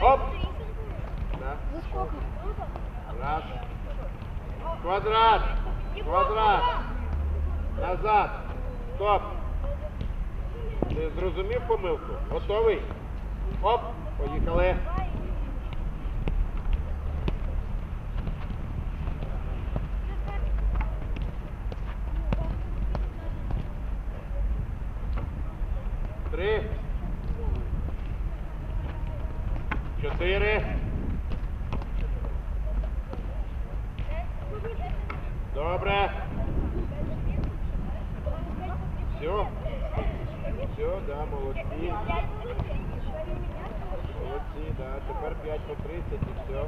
Оп. Да. Раз. Квадрат. Квадрат. Назад. Стоп. Ти зрозумів помилку? Готовий? Оп. Поїхали. Три. Чотири. Добре. Все. Все, да, молодці. Молодці, да. Тепер 5 по 30 і все.